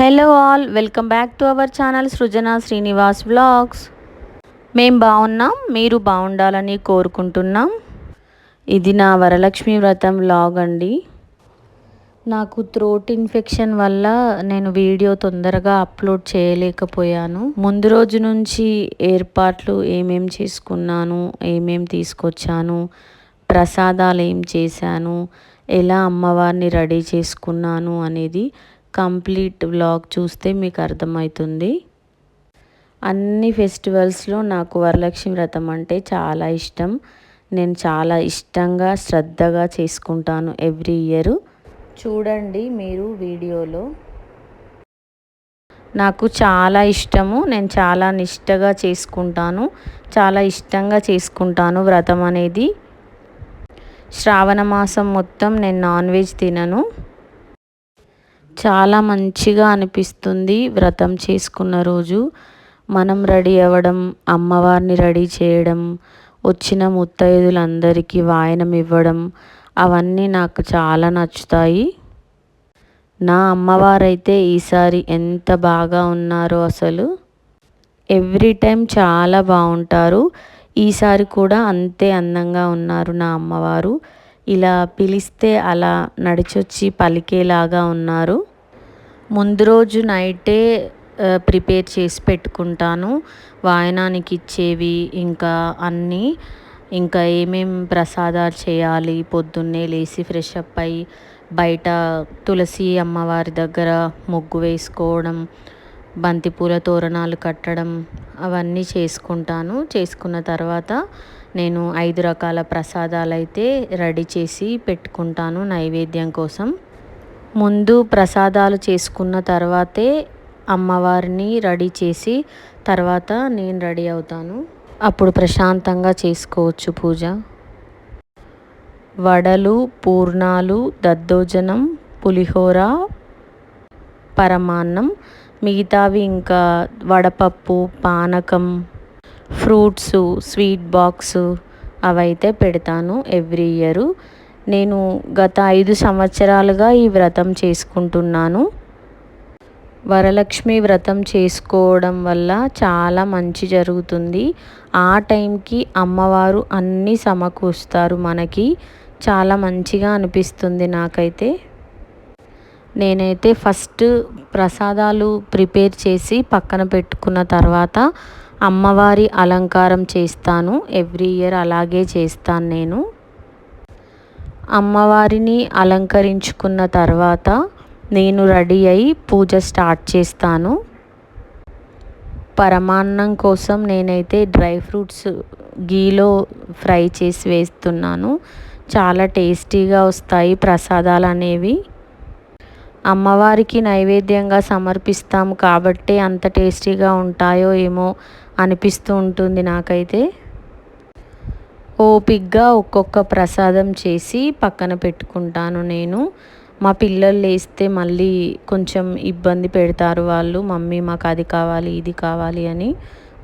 Hello all welcome back to our channel Srujana Srinivas vlogs మేం బాగున్నాం మీరు బాగుండాలని కోరుకుంటున్నాం. ఇది నా వరలక్ష్మి వ్రతం వ్లాగ్ అండి. నాకు థ్రోట్ ఇన్ఫెక్షన్ వల్ల నేను వీడియో తొందరగా అప్లోడ్ చేయలేకపోయాను. ముందు రోజు నుంచి ఏర్పాట్లు ఏమేం చేసుకున్నాను ఏమేం తీసుకొచ్చాను ప్రసాదాలు ఏం చేశాను ఎలా అమ్మవారిని రెడీ చేసుకున్నాను అనేది కంప్లీట్ వ్లాగ్ చూస్తే మీకు అర్థమవుతుంది. అన్ని ఫెస్టివల్స్లో నాకు వరలక్ష్మి వ్రతం అంటే చాలా ఇష్టం. నేను చాలా ఇష్టంగా శ్రద్ధగా చేసుకుంటాను ఎవ్రీ ఇయర్. చూడండి మీరు వీడియోలో. నాకు చాలా ఇష్టము నేను చాలా నిష్టగా చేసుకుంటాను చాలా ఇష్టంగా చేసుకుంటాను వ్రతం అనేది. శ్రావణ మాసం మొత్తం నేను నాన్ వెజ్ తినను. చాలా మంచిగా అనిపిస్తుంది వ్రతం చేసుకున్న రోజు. మనం రెడీ అవ్వడం అమ్మవారిని రెడీ చేయడం వచ్చిన ముత్తైదులందరికీ వాయనం ఇవ్వడం అవన్నీ నాకు చాలా నచ్చుతాయి. నా అమ్మవారైతే ఈసారి ఎంత బాగా ఉన్నారో అసలు. ఎవ్రీ టైం చాలా బాగుంటారు. ఈసారి కూడా అంతే అందంగా ఉన్నారు నా అమ్మవారు. ఇలా పిలిస్తే అలా నడిచొచ్చి పలికేలాగా ఉన్నారు. ముందు రోజు నైటే ప్రిపేర్ చేసి పెట్టుకుంటాను. వాయనానికి ఇచ్చేవి ఇంకా అన్నీ. ఇంకా ఏమేం ప్రసాదాలు చేయాలి? పొద్దున్నే లేచి ఫ్రెష్ అప్ అయ్యి బయట తులసి అమ్మవారి దగ్గర ముగ్గు వేసుకోవడం బంతిపూల తోరణాలు కట్టడం అవన్నీ చేసుకుంటాను. చేసుకున్న తర్వాత నేను ఐదు రకాల ప్రసాదాలు అయితే రెడీ చేసి పెట్టుకుంటాను నైవేద్యం కోసం. ముందు ప్రసాదాలు చేసుకున్న తర్వాతే అమ్మవారిని రెడీ చేసి తర్వాత నేను రెడీ అవుతాను. అప్పుడు ప్రశాంతంగా చేసుకోవచ్చు పూజ. వడలు పూర్ణాలు దద్దోజనం పులిహోర పరమాన్నం మిగతావి ఇంకా వడపప్పు పానకం ఫ్రూట్స్ స్వీట్ బాక్స్ అవైతే పెడతాను ఎవ్రీ ఇయర్. నేను గత ఐదు సంవత్సరాలుగా ఈ వ్రతం చేసుకుంటున్నాను. వరలక్ష్మి వ్రతం చేసుకోవడం వల్ల చాలా మంచి జరుగుతుంది. ఆ టైంకి అమ్మవారు అన్నీ సమకూరుస్తారు మనకి. చాలా మంచిగా అనిపిస్తుంది నాకైతే. నేనైతే ఫస్ట్ ప్రసాదాలు ప్రిపేర్ చేసి పక్కన పెట్టుకున్న తర్వాత అమ్మవారి అలంకారం చేస్తాను. ఎవ్రీ ఇయర్ అలాగే చేస్తాను నేను. అమ్మవారిని అలంకరించుకున్న తర్వాత నేను రెడీ అయి పూజ స్టార్ట్ చేస్తాను. పరమాన్నం కోసం నేనైతే డ్రై ఫ్రూట్స్ గీలో ఫ్రై చేసి వేస్తున్నాను. చాలా టేస్టీగా వస్తాయి ప్రసాదాలు అనేవి. అమ్మవారికి నైవేద్యంగా సమర్పిస్తాము కాబట్టి అంత టేస్టీగా ఉంటాయో ఏమో అనిపిస్తూ ఉంటుంది నాకైతే. ఓపిగ్గా ఒక్కొక్క ప్రసాదం చేసి పక్కన పెట్టుకుంటాను నేను. మా పిల్లలు లేస్తే మళ్ళీ కొంచెం ఇబ్బంది పెడతారు వాళ్ళు. మమ్మీ మాకు అది కావాలి ఇది కావాలి అని.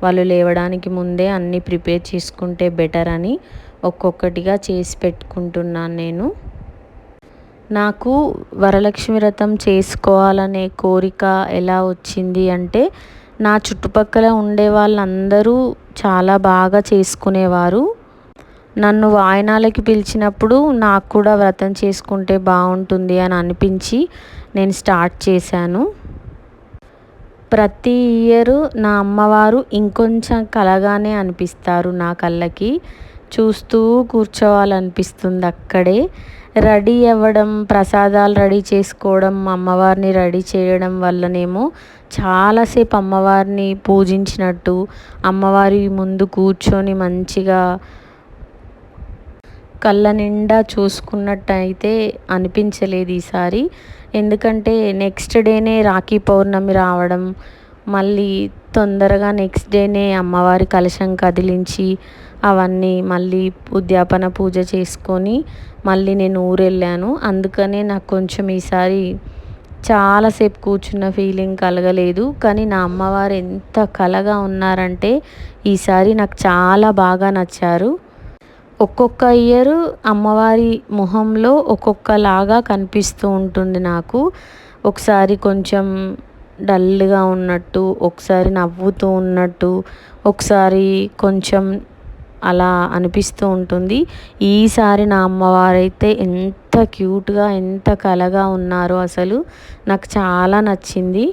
వాళ్ళు లేవడానికి ముందే అన్నీ ప్రిపేర్ చేసుకుంటే బెటర్ అని ఒక్కొక్కటిగా చేసి పెట్టుకుంటున్నాను నేను. నాకు వరలక్ష్మి వ్రతం చేసుకోవాలనే కోరిక ఎలా వచ్చింది అంటే నా చుట్టుపక్కల ఉండే వాళ్ళందరూ చాలా బాగా చేసుకునేవారు. నన్ను వాయనాలకి పిలిచినప్పుడు నాకు కూడా వ్రతం చేసుకుంటే బాగుంటుంది అని అనిపించి నేను స్టార్ట్ చేశాను. ప్రతి ఇయర్ నా అమ్మవారు ఇంకొంచెం కలగానే అనిపిస్తారు నా కళ్ళకి. చూస్తూ కూర్చోవాలనిపిస్తుంది అక్కడే. రెడీ అవ్వడం ప్రసాదాలు రెడీ చేసుకోవడం అమ్మవారిని రెడీ చేయడం వల్లనేమో చాలాసేపు అమ్మవారిని పూజించినట్టు అమ్మవారి ముందు కూర్చొని మంచిగా కళ్ళ నిండా చూసుకున్నట్టయితే అనిపించలేదు ఈసారి. ఎందుకంటే నెక్స్ట్ డేనే రాఖీ పౌర్ణమి రావడం మళ్ళీ తొందరగా నెక్స్ట్ డేనే అమ్మవారి కలశం కదిలించి అవన్నీ మళ్ళీ ఉద్యాపన పూజ చేసుకొని మళ్ళీ నేను ఊరు వెళ్ళాను అందుకనే నాకు కొంచెం ఈసారి చాలాసేపు కూర్చున్న ఫీలింగ్ కలగలేదు. కానీ నా అమ్మవారు ఎంత కలగా ఉన్నారంటే ఈసారి నాకు చాలా బాగా నచ్చారు. ఒక్కొక్క ఇయర్ అమ్మవారి మొహంలో ఒక్కొక్కలాగా కనిపిస్తూ ఉంటుంది నాకు. ఒకసారి కొంచెం డల్గా ఉన్నట్టు ఒకసారి నవ్వుతూ ఉన్నట్టు ఒకసారి కొంచెం అలా అనిపిస్తూ ఉంటుంది. ఈసారి నా అమ్మవారైతే ఎంత క్యూట్గా ఎంత కలగా ఉన్నారో అసలు నాకు చాలా నచ్చింది.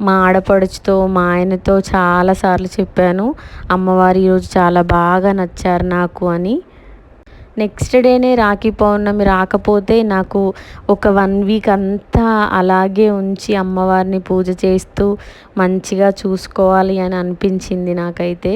మా ఆడపడుచుతో మా ఆయనతో చాలాసార్లు చెప్పాను అమ్మవారు ఈరోజు చాలా బాగా నచ్చారు నాకు అని. నెక్స్ట్ డేనే రాఖీ పౌర్ణమి రాకపోతే నాకు ఒక వన్ వీక్ అంతా అలాగే ఉంచి అమ్మవారిని పూజ చేస్తూ మంచిగా చూసుకోవాలి అని అనిపించింది నాకైతే.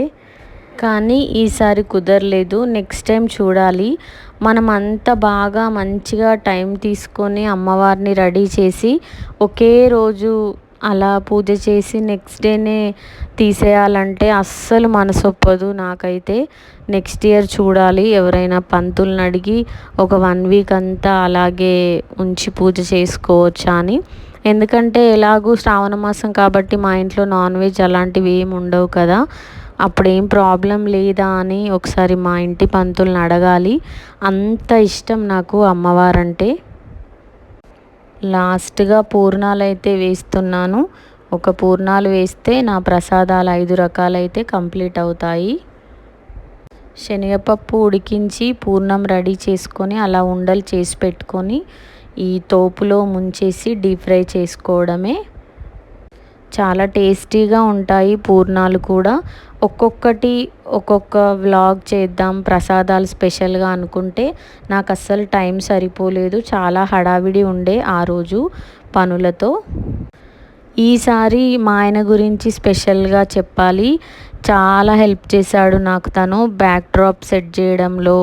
కానీ ఈసారి కుదరలేదు. నెక్స్ట్ టైం చూడాలి. మనం అంత బాగా మంచిగా టైం తీసుకొని అమ్మవారిని రెడీ చేసి ఒకే రోజు అలా పూజ చేసి నెక్స్ట్ డేనే తీసేయాలంటే అస్సలు మనసు ఒప్పదు నాకైతే. నెక్స్ట్ ఇయర్ చూడాలి. ఎవరైనా పంతులను అడిగి ఒక వన్ వీక్ అంతా అలాగే ఉంచి పూజ చేసుకోవచ్చా అని. ఎందుకంటే ఎలాగూ శ్రావణ మాసం కాబట్టి మా ఇంట్లో నాన్ వెజ్ అలాంటివి ఏమి ఉండవు కదా. అప్పుడేం ప్రాబ్లం లేదా అని ఒకసారి మా ఇంటి పంతుల్ని అడగాలి. అంత ఇష్టం నాకు అమ్మవారంటే. లాస్ట్గా పూర్ణాలు అయితే వేస్తున్నాను. ఒక పూర్ణాలు వేస్తే నా ప్రసాదాలు ఐదు రకాలైతే కంప్లీట్ అవుతాయి. శనగపప్పు ఉడికించి పూర్ణం రెడీ చేసుకొని అలా ఉండలు చేసి పెట్టుకొని ఈ తోపులో ముంచేసి డీప్ ఫ్రై చేసుకోవడమే. చాలా టేస్టీగా ఉంటాయి పూర్ణాలు కూడా. ఒక్కొక్కటి ఒక్కొక్క వ్లాగ్ చేద్దాం ప్రసాదాలు స్పెషల్గా అనుకుంటే నాకు అస్సలు టైం సరిపోలేదు. చాలా హడావిడి ఉండే ఆ రోజు పనులతో. ఈసారి మా ఆయన గురించి స్పెషల్గా చెప్పాలి. చాలా హెల్ప్ చేశాడు నాకు తను. బ్యాక్ డ్రాప్ సెట్ చేయడంలో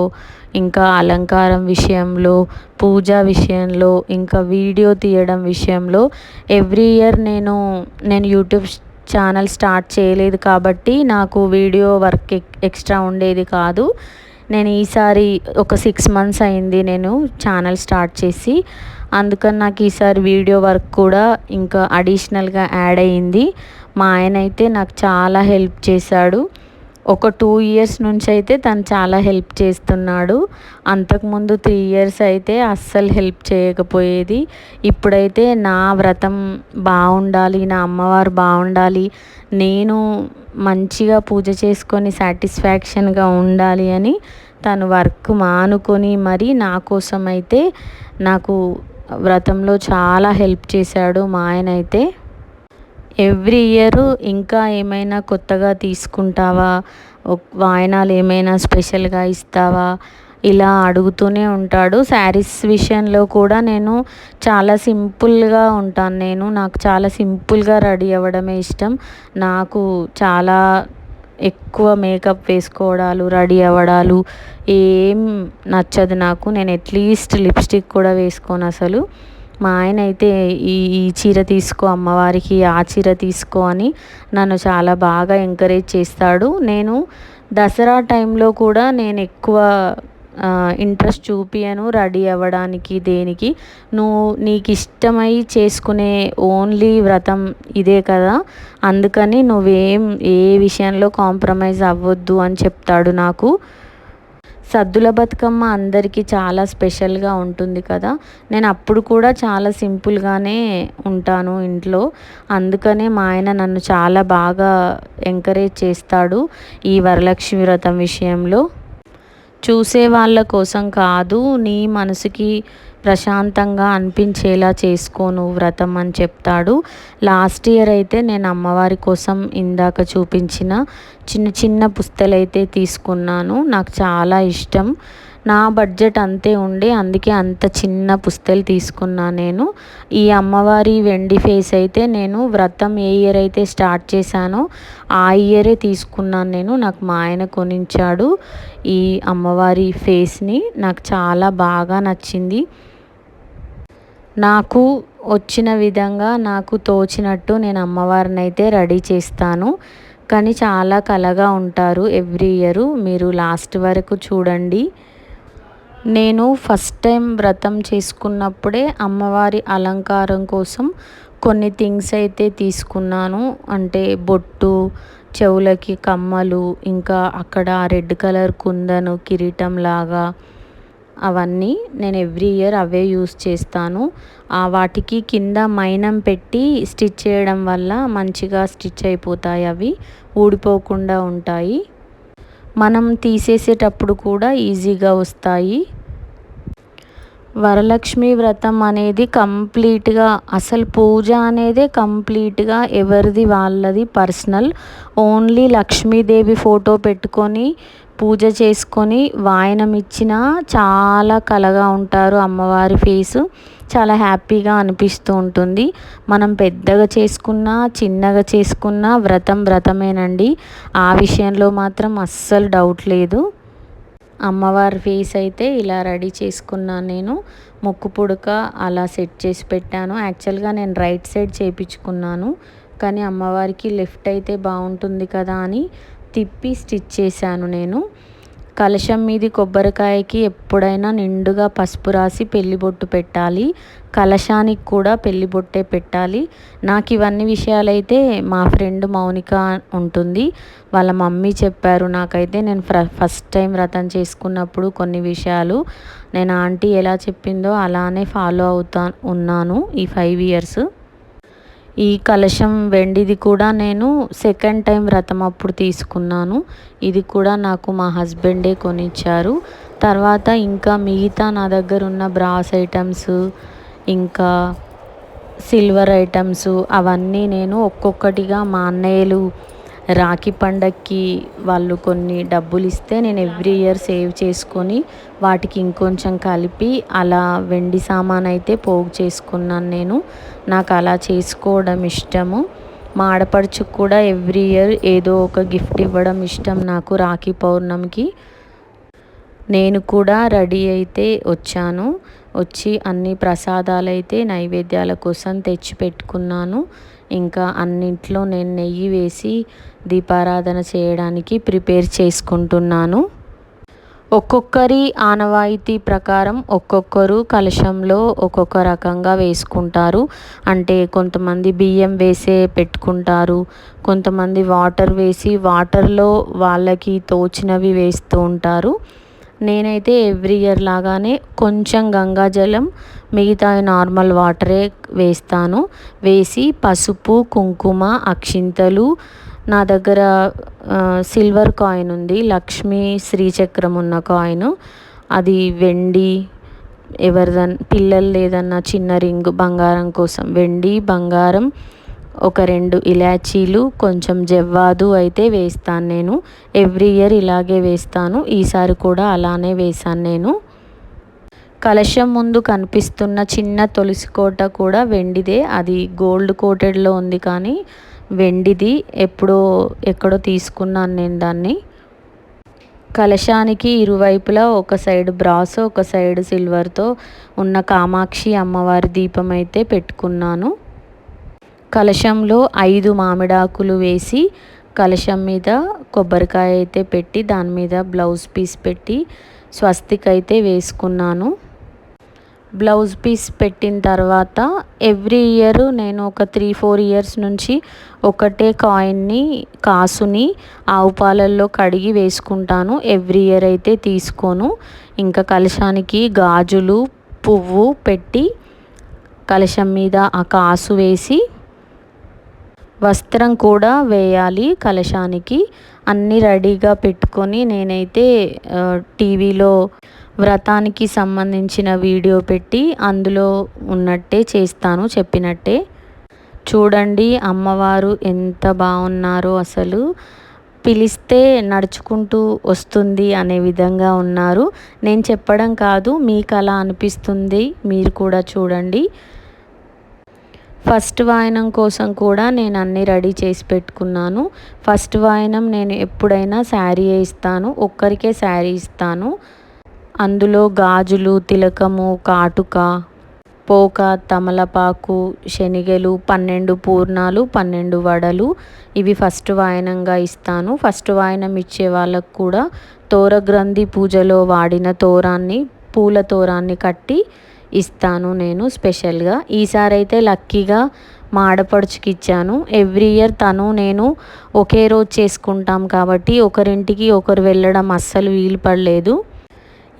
ఇంకా అలంకారం విషయంలో పూజ విషయంలో ఇంకా వీడియో తీయడం విషయంలో. ఎవ్రీ ఇయర్ నేను నేను యూట్యూబ్ ఛానల్ స్టార్ట్ చేయలేదు కాబట్టి నాకు వీడియో వర్క్ ఎక్స్ట్రా ఉండేది కాదు. నేను ఈసారి ఒక సిక్స్ మంత్స్ అయింది నేను ఛానల్ స్టార్ట్ చేసి. అందుకని నాకు ఈసారి వీడియో వర్క్ కూడా ఇంకా అడిషనల్గా యాడ్ అయ్యింది మా ఆయన అయితే నాకు చాలా హెల్ప్ చేశాడు. ఒక టూ ఇయర్స్ నుంచి అయితే తను చాలా హెల్ప్ చేస్తున్నాడు. అంతకుముందు త్రీ ఇయర్స్ అయితే అస్సలు హెల్ప్ చేయకపోయేది. ఇప్పుడైతే నా వ్రతం బాగుండాలి నా అమ్మవారు బాగుండాలి నేను మంచిగా పూజ చేసుకొని సాటిస్ఫాక్షన్గా ఉండాలి అని తను వర్క్ మానుకొని మరి నా కోసం అయితే నాకు వ్రతంలో చాలా హెల్ప్ చేశాడు మా ఆయన అయితే ఎవ్రీ ఇయర్ ఇంకా ఏమైనా కొత్తగా తీసుకుంటావా? వాయనాలు ఏమైనా స్పెషల్గా ఇస్తావా? ఇలా అడుగుతూనే ఉంటాడు. శారీస్ విషయంలో కూడా నేను చాలా సింపుల్గా ఉంటాను. నేను నాకు చాలా సింపుల్గా రెడీ అవ్వడమే ఇష్టం. నాకు చాలా ఎక్కువ మేకప్ వేసుకోవడాలు రెడీ అవ్వడాలు ఏం నచ్చదు నాకు. నేను అట్లీస్ట్ లిప్స్టిక్ కూడా వేసుకోను అసలు. మా ఆయన అయితే ఈ ఈ చీర తీసుకో అమ్మవారికి ఆ చీర తీసుకో అని నన్ను చాలా బాగా ఎంకరేజ్ చేస్తాడు. నేను దసరా టైంలో కూడా నేను ఎక్కువ ఇంట్రెస్ట్ చూపియను రెడీ అవ్వడానికి దేనికి. నువ్వు నీకు ఇష్టమై చేసుకునే ఓన్లీ వ్రతం ఇదే కదా. అందుకని నువ్వేం ఏ విషయంలో కాంప్రమైజ్ అవ్వద్దు అని చెప్తాడు నాకు. సద్దుల బతుకమ్మ అందరికీ చాలా స్పెషల్గా ఉంటుంది కదా. నేను అప్పుడు కూడా చాలా సింపుల్గానే ఉంటాను ఇంట్లో. అందుకనే మా ఆయన నన్ను చాలా బాగా ఎంకరేజ్ చేస్తాడు ఈ వరలక్ష్మి వ్రతం విషయంలో. చూసే వాళ్ళ కోసం కాదు నీ మనసుకి ప్రశాంతంగా అనిపించేలా చేసుకోను వ్రతం అని చెప్తాడు. లాస్ట్ ఇయర్ అయితే నేను అమ్మవారి కోసం ఇందాక చూపించిన చిన్న చిన్న పుస్తలు అయితే తీసుకున్నాను. నాకు చాలా ఇష్టం. నా బడ్జెట్ అంతే ఉండే అందుకే అంత చిన్న పుస్తలు తీసుకున్నా నేను. ఈ అమ్మవారి వెండి ఫేస్ అయితే నేను వ్రతం ఏ ఇయర్ అయితే స్టార్ట్ చేశానో ఆ ఇయరే తీసుకున్నాను నేను. నాకు మా ఆయన కొనించాడు ఈ అమ్మవారి ఫేస్ని. నాకు చాలా బాగా నచ్చింది. నాకు వచ్చిన విధంగా నాకు తోచినట్టు నేను అమ్మవారిని అయితే రెడీ చేస్తాను. కానీ చాలా కలగా ఉంటారు ఎవ్రీ ఇయర్. మీరు లాస్ట్ వరకు చూడండి. నేను ఫస్ట్ టైం వ్రతం చేసుకున్నప్పుడే అమ్మవారి అలంకారం కోసం కొన్ని థింగ్స్ అయితే తీసుకున్నాను. అంటే బొట్టు చెవులకి కమ్మలు ఇంకా అక్కడ రెడ్ కలర్ కుందను కిరీటం లాగా అవన్నీ నేను ఎవ్రీ ఇయర్ అవే యూస్ చేస్తాను. వాటికి కింద మైనం పెట్టి స్టిచ్ చేయడం వల్ల మంచిగా స్టిచ్ అయిపోతాయి అవి ఊడిపోకుండా ఉంటాయి. మనం తీసేసేటప్పుడు కూడా ఈజీగా వస్తాయి. వరలక్ష్మి వ్రతం అనేది కంప్లీట్గా అసలు పూజ అనేది కంప్లీట్గా ఎవరిది వాళ్ళది పర్సనల్. ఓన్లీ లక్ష్మీదేవి ఫోటో పెట్టుకొని పూజ చేసుకొని వాయనం ఇచ్చినా చాలా కలగా ఉంటారు అమ్మవారి ఫేసు. చాలా హ్యాపీగా అనిపిస్తూ ఉంటుంది. మనం పెద్దగా చేసుకున్నా చిన్నగా చేసుకున్నా వ్రతం వ్రతమేనండి. ఆ విషయంలో మాత్రం అస్సలు డౌట్ లేదు. అమ్మవారి ఫేస్ అయితే ఇలా రెడీ చేసుకున్నాను నేను. ముక్కు పుడక అలా సెట్ చేసి పెట్టాను. యాక్చువల్గా నేను రైట్ సైడ్ చేయించుకున్నాను కానీ అమ్మవారికి లెఫ్ట్ అయితే బాగుంటుంది కదా అని తిప్పి స్టిచ్ చేశాను నేను. కలశం మీది కొబ్బరికాయకి ఎప్పుడైనా నిండుగా పసుపు రాసి పెళ్ళి బొట్టు పెట్టాలి. కలశానికి కూడా పెళ్ళి బొట్టే పెట్టాలి. నాకు ఇవన్నీ విషయాలైతే మా ఫ్రెండ్ మౌనిక ఉంటుంది. వాళ్ళ మమ్మీ చెప్పారు నాకైతే నేను ఫస్ట్ టైం వ్రతం చేసుకున్నప్పుడు కొన్ని విషయాలు. నేను ఆంటీ ఎలా చెప్పిందో అలానే ఫాలో అవుతా ఉన్నాను ఈ ఫైవ్ ఇయర్స్. ఈ కలశం వెండిది కూడా నేను సెకండ్ టైం వ్రతం అప్పుడు తీసుకున్నాను. ఇది కూడా నాకు మా హస్బెండే కొనిచ్చారు. తర్వాత ఇంకా మిగతా నా దగ్గర ఉన్న బ్రాస్ ఐటమ్స్ ఇంకా సిల్వర్ ఐటమ్స్ అవన్నీ నేను ఒక్కొక్కటిగా మా అన్నయ్యలు రాఖీ పండక్కి వాళ్ళు కొన్ని డబ్బులు ఇస్తే నేను ఎవ్రీ ఇయర్ సేవ్ చేసుకొని వాటికి ఇంకొంచెం కలిపి అలా వెండి సామాన్ అయితే పోగు చేసుకున్నాను నేను. నాకు అలా చేసుకోవడం ఇష్టము. మా ఆడపడుచుకు కూడా ఎవ్రీ ఇయర్ ఏదో ఒక గిఫ్ట్ ఇవ్వడం ఇష్టం నాకు రాఖీ పౌర్ణమికి. నేను కూడా రెడీ అయితే వచ్చాను. వచ్చి అన్ని ప్రసాదాలు అయితే నైవేద్యాల కోసం తెచ్చి పెట్టుకున్నాను ఇంకా అన్నింట్లో నేను నెయ్యి వేసి దీపారాధన చేయడానికి ప్రిపేర్ చేసుకుంటున్నాను. ఒక్కొక్కరి ఆనవాయితీ ప్రకారం ఒక్కొక్కరు కలశంలో ఒక్కొక్క రకంగా వేసుకుంటారు. అంటే కొంతమంది బియ్యం వేసే పెట్టుకుంటారు. కొంతమంది వాటర్ వేసి వాటర్లో వాళ్ళకి తోచినవి వేస్తూ ఉంటారు. నేనైతే ఎవ్రీ ఇయర్ లాగానే కొంచెం గంగాజలం మిగతా నార్మల్ వాటరే వేస్తాను. వేసి పసుపు కుంకుమ అక్షింతలు నా దగ్గర సిల్వర్ కాయిన్ ఉంది. లక్ష్మీ శ్రీచక్రం ఉన్న కాయిన్. అది వెండి ఎవరిదన్ పిల్లలు లేదన్నా చిన్న రింగ్ బంగారం కోసం. వెండి బంగారం ఒక రెండు ఇలాచీలు కొంచెం జవ్వాదు అయితే వేస్తాను నేను. ఎవ్రీ ఇయర్ ఇలాగే వేస్తాను. ఈసారి కూడా అలానే వేశాను నేను. కలశం ముందు కనిపిస్తున్న చిన్న తులసి కోట కూడా వెండిదే. అది గోల్డ్ కోటెడ్లో ఉంది కానీ వెండిది. ఎప్పుడో ఎక్కడో తీసుకున్నాను నేను దాన్ని. కలశానికి ఇరువైపులా ఒక సైడ్ బ్రాస్ ఒక సైడ్ సిల్వర్తో ఉన్న కామాక్షి అమ్మవారి దీపం అయితే పెట్టుకున్నాను. కలశంలో ఐదు మామిడాకులు వేసి కలశం మీద కొబ్బరికాయ అయితే పెట్టి దాని మీద బ్లౌజ్ పీస్ పెట్టి స్వస్తిక్ అయితే వేసుకున్నాను. బ్లౌజ్ పీస్ పెట్టిన తర్వాత ఎవ్రీ ఇయర్ నేను ఒక త్రీ ఫోర్ ఇయర్స్ నుంచి ఒకటే కాయిన్ని కాసుని ఆవు పాలల్లో కడిగి వేసుకుంటాను. ఎవ్రీ ఇయర్ అయితే తీసుకోను. ఇంకా కలశానికి గాజులు పువ్వు పెట్టి కలశం మీద ఆ కాసు వేసి వస్త్రం కూడా వేయాలి కలశానికి. అన్నీ రెడీగా పెట్టుకొని నేనైతే టీవీలో వ్రతానికి సంబంధించిన వీడియో పెట్టి అందులో ఉన్నట్టే చేస్తాను చెప్పినట్టే. చూడండి అమ్మవారు ఎంత బాగున్నారో అసలు. పిలిస్తే నడుచుకుంటూ వస్తుంది అనే విధంగా ఉన్నారు. నేను చెప్పడం కాదు మీకు అలా అనిపిస్తుంది మీరు కూడా చూడండి. ఫస్ట్ వాయనం కోసం కూడా నేను అన్నీ రెడీ చేసి పెట్టుకున్నాను. ఫస్ట్ వాయనం నేను ఎప్పుడైనా శారీ ఇస్తాను ఒక్కరికే శారీ ఇస్తాను. అందులో గాజులు తిలకము కాటుక పోక తమలపాకు శనిగలు పన్నెండు పూర్ణాలు పన్నెండు వడలు. ఇవి ఫస్ట్ వాయనంగా ఇస్తాను. ఫస్ట్ వాయనం ఇచ్చే వాళ్ళకు కూడా తోరగ్రంథి పూజలో వాడిన తోరాన్ని పూల తోరాన్ని కట్టి ఇస్తాను నేను స్పెషల్గా. ఈసారి అయితే లక్కీగా మా ఆడపడుచుకి ఇచ్చాను ఎవ్రీ ఇయర్ తను నేను ఒకే రోజు చేసుకుంటాం కాబట్టి ఒకరింటికి ఒకరు వెళ్ళడం అస్సలు వీలు పడలేదు.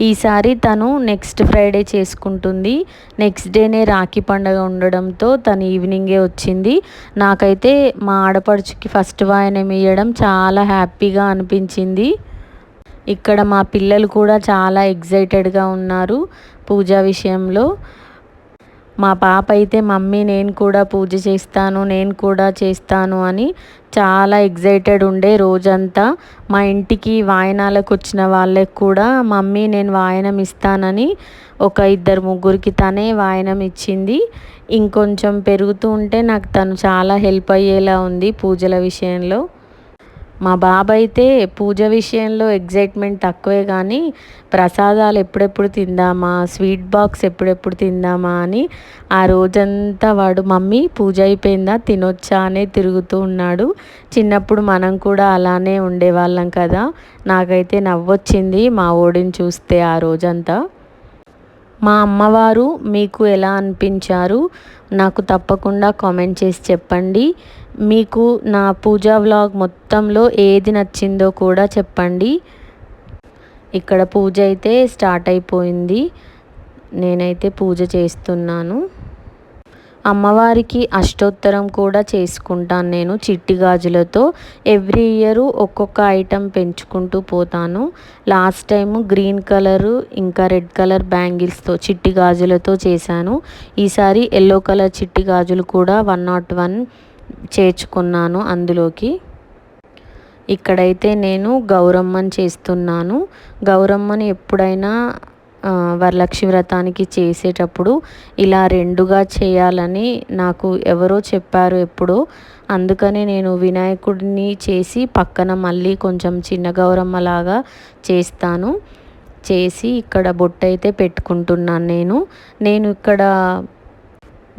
ఈసారి తను నెక్స్ట్ ఫ్రైడే చేసుకుంటుంది. నెక్స్ట్ డేనే రాఖీ పండగ ఉండడంతో తను ఈవినింగే వచ్చింది. నాకైతే మా ఆడపడుచుకి ఫస్ట్ వాయనం ఇవ్వడం చాలా హ్యాపీగా అనిపించింది. ఇక్కడ మా పిల్లలు కూడా చాలా ఎగ్జైటెడ్గా ఉన్నారు పూజ విషయంలో. మా పాప అయితే మమ్మీ నేను కూడా పూజ చేస్తాను నేను కూడా చేస్తాను అని చాలా ఎగ్జైటెడ్ ఉండే రోజంతా మా ఇంటికి వాయనాలకు వచ్చిన వాళ్ళకి కూడా మమ్మీ నేను వాయనం ఇస్తానని ఒక ఇద్దరు ముగ్గురికి తనే వాయనం ఇచ్చింది. ఇంకొంచెం పెరుగుతూ ఉంటే నాకు తను చాలా హెల్ప్ అయ్యేలా ఉంది పూజల విషయంలో. మా బాబు అయితే పూజ విషయంలో ఎగ్జైట్మెంట్ తక్కువే కానీ ప్రసాదాలు ఎప్పుడెప్పుడు తిందామా స్వీట్ బాక్స్ ఎప్పుడెప్పుడు తిందామా అని ఆ రోజంతా వాడు మమ్మీ పూజ అయిపోయిందా? తినొచ్చా? అనే తిరుగుతూ ఉన్నాడు. చిన్నప్పుడు మనం కూడా అలానే ఉండేవాళ్ళం కదా. నాకైతే నవ్వొచ్చింది మా ఓడిని చూస్తే ఆ రోజంతా. మా అమ్మవారు మీకు ఎలా అనిపించారు? నాకు తప్పకుండా కామెంట్ చేసి చెప్పండి. మీకు నా పూజా వ్లాగ్ మొత్తంలో ఏది నచ్చిందో కూడా చెప్పండి. ఇక్కడ పూజ అయితే స్టార్ట్ అయిపోయింది. నేనైతే పూజ చేస్తున్నాను. అమ్మవారికి అష్టోత్తరం కూడా చేసుకుంటాను నేను చిట్టి గాజులతో. ఎవ్రీ ఇయర్ ఒక్కొక్క ఐటెం పెంచుకుంటూ పోతాను. లాస్ట్ టైం గ్రీన్ కలరు ఇంకా రెడ్ కలర్ బ్యాంగిల్స్తో చిట్టి గాజులతో చేశాను. ఈసారి ఎల్లో కలర్ చిట్టి గాజులు కూడా వన్ నాట్ వన్ చేర్చుకున్నాను అందులోకి. ఇక్కడైతే నేను గౌరమ్మని చేస్తున్నాను. గౌరమ్మని ఎప్పుడైనా వరలక్ష్మి వ్రతానికి చేసేటప్పుడు ఇలా రెండుగా చేయాలని నాకు ఎవరో చెప్పారు ఎప్పుడో. అందుకని నేను వినాయకుడిని చేసి పక్కన మళ్ళీ కొంచెం చిన్న గౌరమ్మలాగా చేస్తాను. చేసి ఇక్కడ బొట్టయితే పెట్టుకుంటున్నాను నేను. నేను ఇక్కడ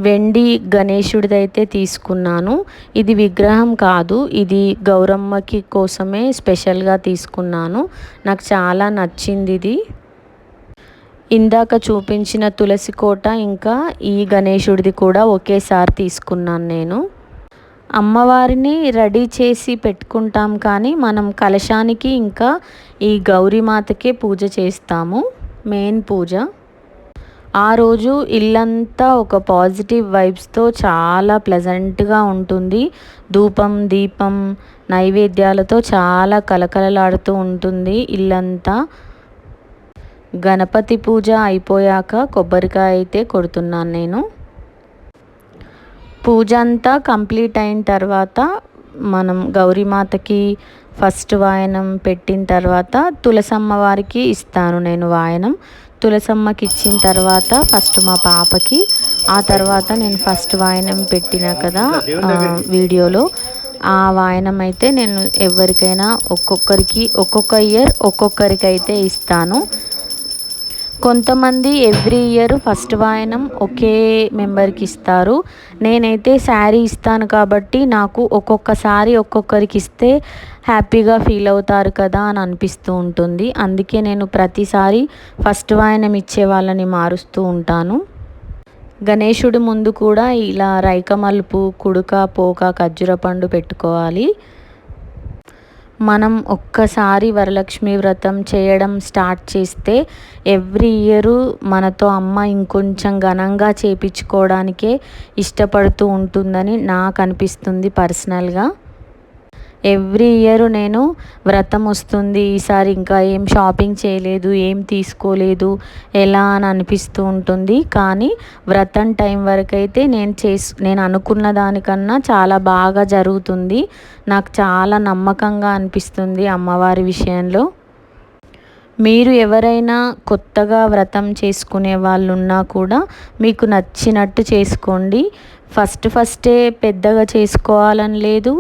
వెండి గణేశుడిదైతే తీసుకున్నాను. ఇది విగ్రహం కాదు ఇది గౌరమ్మకి కోసమే స్పెషల్గా తీసుకున్నాను. నాకు చాలా నచ్చింది ఇది ఇందాక చూపించిన తులసి కోట ఇంకా ఈ గణేశుడిది కూడా ఒకేసారి తీసుకున్నాను నేను. అమ్మవారిని రెడీ చేసి పెట్టుకుంటాం కానీ మనం కలశానికి ఇంకా ఈ గౌరీమాతకే పూజ చేస్తాము. మెయిన్ పూజ. ఆ రోజు ఇల్లంతా ఒక పాజిటివ్ వైబ్స్తో చాలా ప్లెజెంట్గా ఉంటుంది. ధూపం దీపం నైవేద్యాలతో చాలా కలకలలాడుతూ ఉంటుంది ఇల్లంతా. గణపతి పూజ అయిపోయాక కొబ్బరికాయ అయితే కొడుతున్నాను నేను. పూజ అంతా కంప్లీట్ అయిన తర్వాత మనం గౌరీమాతకి ఫస్ట్ వాయనం పెట్టిన తర్వాత తులసమ్మ వారికి ఇస్తాను నేను వాయనం. తులసమ్మకి ఇచ్చిన తర్వాత ఫస్ట్ మా పాపకి ఆ తర్వాత నేను ఫస్ట్ వాయనం పెట్టిన కదా వీడియోలో. ఆ వాయనం అయితే నేను ఎవరికైనా ఒక్కొక్కరికి ఒక్కొక్క ఇయర్ ఒక్కొక్కరికైతే ఇస్తాను. కొంతమంది ఎవ్రీ ఇయర్ ఫస్ట్ వాయనం ఒకే మెంబర్కి ఇస్తారు. నేనైతే శారీ ఇస్తాను కాబట్టి నాకు ఒక్కొక్కసారి ఒక్కొక్కరికి ఇస్తే హ్యాపీగా ఫీల్ అవుతారు కదా అని అనిపిస్తూ ఉంటుంది. అందుకే నేను ప్రతిసారి ఫస్ట్ వాయనం ఇచ్చే వాళ్ళని మారుస్తూ ఉంటాను. గణేశుడి ముందు కూడా ఇలా రైకమల్పు కుడుక పోక ఖర్జూర పండు పెట్టుకోవాలి. మనం ఒక్కసారి వరలక్ష్మి వ్రతం చేయడం స్టార్ట్ చేస్తే ఎవ్రీ ఇయరు మనతో అమ్మ ఇంకొంచెం ఘనంగా చేపించుకోవడానికే ఇష్టపడుతూ ఉంటుందని నాకు అనిపిస్తుంది పర్సనల్గా. ఎవ్రీ ఇయర్ నేను వ్రతం వస్తుంది. ఈసారి ఇంకా ఏం షాపింగ్ చేయలేదు ఏం తీసుకోలేదు ఎలా అని అనిపిస్తూ ఉంటుంది. కానీ వ్రతం టైం వరకు అయితే నేను చేసు నేను అనుకున్న దానికన్నా చాలా బాగా జరుగుతుంది. నాకు చాలా నమ్మకంగా అనిపిస్తుంది అమ్మవారి విషయంలో. మీరు ఎవరైనా కొత్తగా వ్రతం చేసుకునే వాళ్ళు ఉన్నా కూడా మీకు నచ్చినట్టు చేసుకోండి. ఫస్ట్ ఫస్టే పెద్దగా చేసుకోవాలని లేదు.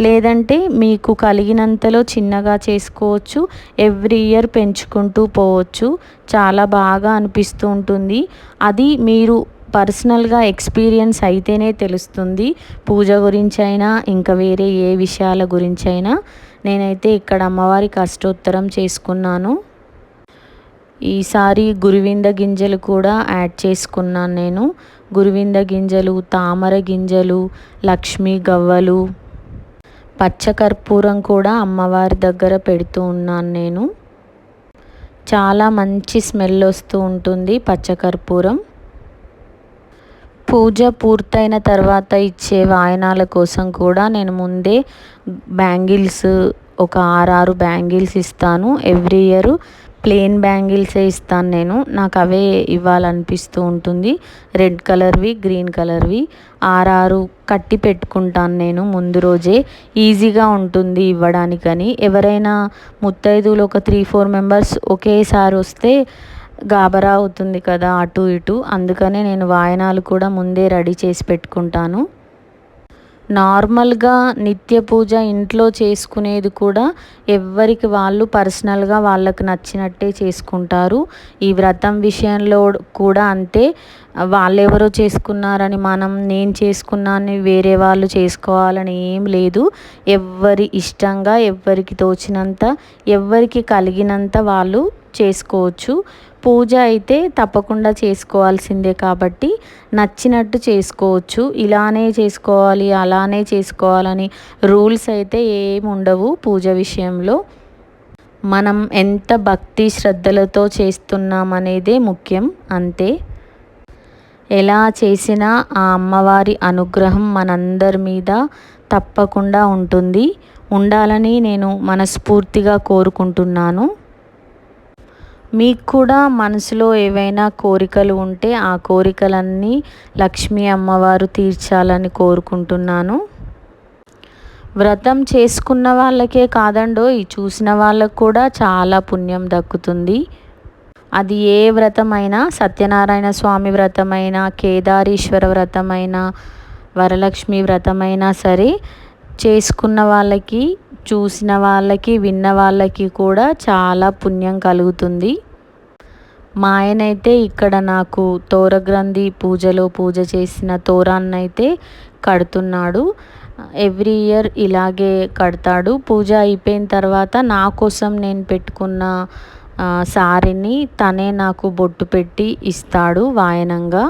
లేదంటే మీకు కలిగినంతలో చిన్నగా చేసుకోవచ్చు. ఎవ్రీ ఇయర్ పెంచుకుంటూ పోవచ్చు. చాలా బాగా అనిపిస్తూ ఉంటుంది. అది మీరు పర్సనల్గా ఎక్స్పీరియన్స్ అయితేనే తెలుస్తుంది. పూజ గురించి అయినా ఇంకా వేరే ఏ విషయాల గురించి అయినా నేనైతే ఇక్కడ అమ్మవారి కష్టోత్తరం చేసుకున్నాను. ఈసారి గురువింద గింజలు కూడా యాడ్ చేసుకున్నాను నేను. గురువింద గింజలు తామర గింజలు లక్ష్మీ గవ్వలు. పచ్చకర్పూరం కూడా అమ్మవారి దగ్గర పెడుతూ ఉన్నాను నేను. చాలా మంచి స్మెల్ వస్తూ ఉంటుంది పచ్చకర్పూరం. పూజ పూర్తయిన తర్వాత ఇచ్చే వాయనాల కోసం కూడా నేను ముందే బ్యాంగిల్స్ ఒక ఆరారు బ్యాంగిల్స్ ఇస్తాను. ఎవ్రీ ఇయర్ ప్లెయిన్ బ్యాంగిల్సే ఇస్తాను నేను. నాకు అవే ఇవ్వాలనిపిస్తూ ఉంటుంది. Red కలర్వి green కలర్వి. ఆరారు కట్టి పెట్టుకుంటాను నేను ముందు రోజే. ఈజీగా ఉంటుంది ఇవ్వడానికని. ఎవరైనా ముత్తైదులు ఒక త్రీ ఫోర్ మెంబర్స్ ఒకేసారి వస్తే గాబరా అవుతుంది కదా అటు ఇటు. అందుకనే నేను వాయనాలు కూడా ముందే రెడీ చేసి పెట్టుకుంటాను. నార్మల్గా నిత్య పూజ ఇంట్లో చేసుకునేది కూడా ఎవరికి వాళ్ళు పర్సనల్గా వాళ్ళకి నచ్చినట్టే చేసుకుంటారు. ఈ వ్రతం విషయంలో కూడా అంతే. వాళ్ళెవరో చేసుకున్నారని మనం నేను చేసుకున్నాను వేరే వాళ్ళు చేసుకోవాలని ఏం లేదు. ఎవరి ఇష్టంగా ఎవరికి తోచినంత ఎవరికి కలిగినంత వాళ్ళు చేసుకోవచ్చు. పూజ అయితే తప్పకుండా చేసుకోవాల్సిందే కాబట్టి నచ్చినట్టు చేసుకోవచ్చు. ఇలానే చేసుకోవాలి అలానే చేసుకోవాలని రూల్స్ అయితే ఏమి ఉండవు పూజ విషయంలో. మనం ఎంత భక్తి శ్రద్ధలతో చేస్తున్నామనేదే ముఖ్యం అంతే. ఎలా చేసినా ఆ అమ్మవారి అనుగ్రహం మనందరి మీద తప్పకుండా ఉంటుంది. ఉండాలని నేను మనస్ఫూర్తిగా కోరుకుంటున్నాను. మీకు కూడా మనసులో ఏవైనా కోరికలు ఉంటే ఆ కోరికలన్నీ లక్ష్మీ అమ్మవారు తీర్చాలని కోరుకుంటున్నాను. వ్రతం చేసుకున్న వాళ్ళకే కాదండో ఈ చూసిన వాళ్ళకు కూడా చాలా పుణ్యం దక్కుతుంది. అది ఏ వ్రతమైనా సత్యనారాయణ స్వామి వ్రతమైనా కేదారీశ్వర వ్రతమైనా వరలక్ష్మి వ్రతమైనా సరే చేసుకున్న వాళ్ళకి చూసిన వాళ్ళకి విన్న వాళ్ళకి కూడా చాలా పుణ్యం కలుగుతుంది. మా ఆయన అయితే ఇక్కడ నాకు తోరగ్రంథి పూజలో పూజ చేసిన తోరాన్నైతే కడుతున్నాడు. ఎవ్రీ ఇయర్ ఇలాగే కడతాడు. పూజ అయిపోయిన తర్వాత నా కోసం నేను పెట్టుకున్న సారీని తనే నాకు బొట్టు పెట్టి ఇస్తాడు వాయనంగా.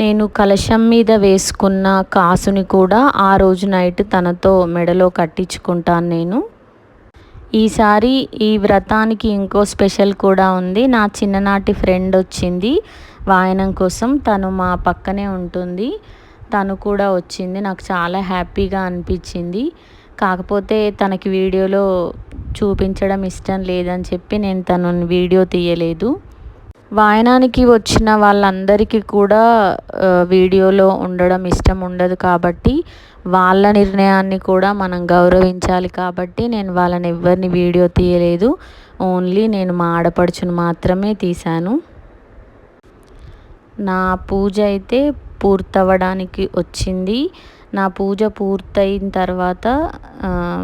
నేను కలశం మీద వేసుకున్న కాసుని కూడా ఆ రోజు నైట్ తనతో మెడలో కట్టించుకుంటాను నేను. ఈసారి ఈ వ్రతానికి ఇంకో స్పెషల్ కూడా ఉంది. నా చిన్ననాటి ఫ్రెండ్ వచ్చింది వాయనం కోసం. తను మా పక్కనే ఉంటుంది. తను కూడా వచ్చింది. నాకు చాలా హ్యాపీగా అనిపించింది. కాకపోతే తనకి వీడియోలో చూపించడం ఇష్టం లేదని చెప్పి నేను తను వీడియో తీయలేదు. వాయనానికి వచ్చిన వాళ్ళందరికీ కూడా వీడియోలో ఉండడం ఇష్టం ఉండదు కాబట్టి వాళ్ళ నిర్ణయాన్ని కూడా మనం గౌరవించాలి కాబట్టి నేను వాళ్ళని ఎవరిని వీడియో తీయలేదు. ఓన్లీ నేను మా ఆడపడుచును మాత్రమే తీశాను. నా పూజ అయితే పూర్తవడానికి వచ్చింది. నా పూజ పూర్తయిన తర్వాత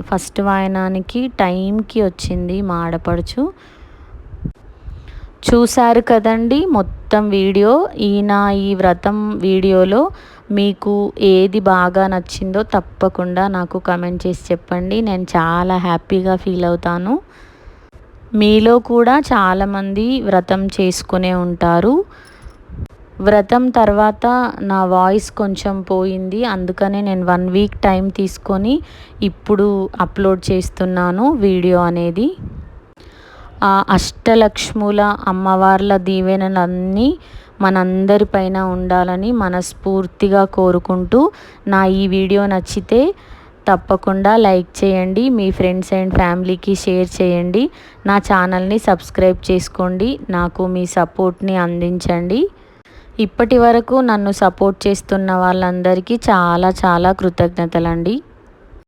ఫస్ట్ వాయనానికి టైంకి వచ్చింది మా ఆడపడుచు. చూశారు కదండి మొత్తం వీడియో. ఈయన ఈ వ్రతం వీడియోలో మీకు ఏది బాగా నచ్చిందో తప్పకుండా నాకు కమెంట్ చేసి చెప్పండి. నేను చాలా హ్యాపీగా ఫీల్ అవుతాను. మీలో కూడా చాలామంది వ్రతం చేసుకునే ఉంటారు. వ్రతం తర్వాత నా వాయిస్ కొంచెం పోయింది. అందుకనే నేను వన్ వీక్ టైం తీసుకొని ఇప్పుడు అప్లోడ్ చేస్తున్నాను వీడియో అనేది. ఆ అష్టలక్ష్ముల అమ్మవార్ల దీవెనలన్నీ మనందరిపైన ఉండాలని మనస్ఫూర్తిగా కోరుకుంటూ నా ఈ వీడియో నచ్చితే తప్పకుండా లైక్ చేయండి మీ ఫ్రెండ్స్ అండ్ ఫ్యామిలీకి షేర్ చేయండి నా ఛానల్ని సబ్స్క్రైబ్ చేసుకోండి నాకు మీ సపోర్ట్ని అందించండి. ఇప్పటి వరకు నన్ను సపోర్ట్ చేస్తున్న వాళ్ళందరికీ చాలా చాలా కృతజ్ఞతలండి.